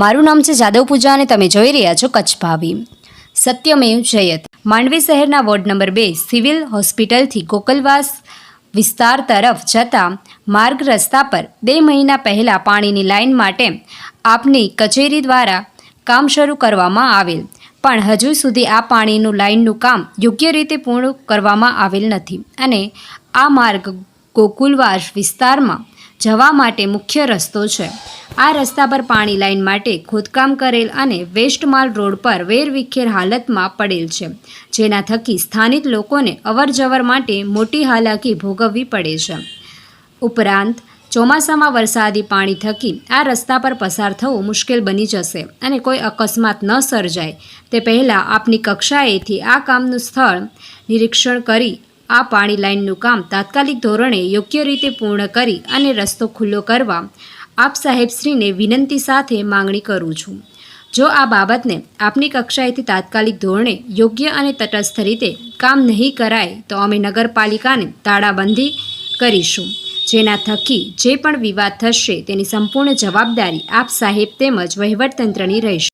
મારું નામ છે જાદવ પૂજા અને તમે જોઈ રહ્યા છો કચ્છ ભાવી. સત્યમેવ જયત. માંડવી શહેરના વોર્ડ નંબર બે, સિવિલ હોસ્પિટલથી ગોકલવાસ વિસ્તાર તરફ જતા માર્ગ રસ્તા પર બે મહિના પહેલાં પાણીની લાઇન માટે આપની કચેરી દ્વારા કામ શરૂ કરવામાં આવેલ. પણ હજુ સુધી આ પાણીનું લાઇનનું કામ યોગ્ય રીતે પૂર્ણ કરવામાં આવેલ નથી અને આ માર્ગ ગોકુલવાસ વિસ્તારમાં જવા માટે મુખ્ય રસ્તો છે. આ રસ્તા પર પાણી લાઇન માટે ખોદકામ કરેલ અને વેસ્ટમાલ રોડ પર વેરવિખેર હાલતમાં પડેલ છે, જેના થકી સ્થાનિક લોકોને અવરજવર માટે મોટી હાલાકી ભોગવવી પડે છે. ઉપરાંત, ચોમાસામાં વરસાદી પાણી થકી આ રસ્તા પર પસાર થવું મુશ્કેલ બની જશે અને કોઈ અકસ્માત ન સર્જાય. તે પહેલાં આપની કક્ષાએથી આ કામનું સ્થળ નિરીક્ષણ કરી આ પાણી લાઇનનું કામ તાત્કાલિક ધોરણે યોગ્ય રીતે પૂર્ણ કરી અને રસ્તો ખુલ્લો કરવા આપ સાહેબશ્રીને વિનંતી સાથે માંગણી કરું છું. જો આ બાબતને આપની કક્ષાએથી તાત્કાલિક ધોરણે યોગ્ય અને તટસ્થ રીતે કામ નહીં કરાય તો અમે નગરપાલિકાને તાળાબંધી કરીશું, જેના થકી જે પણ વિવાદ થશે તેની સંપૂર્ણ જવાબદારી આપ સાહેબ તેમજ વહીવટતંત્રની રહેશે.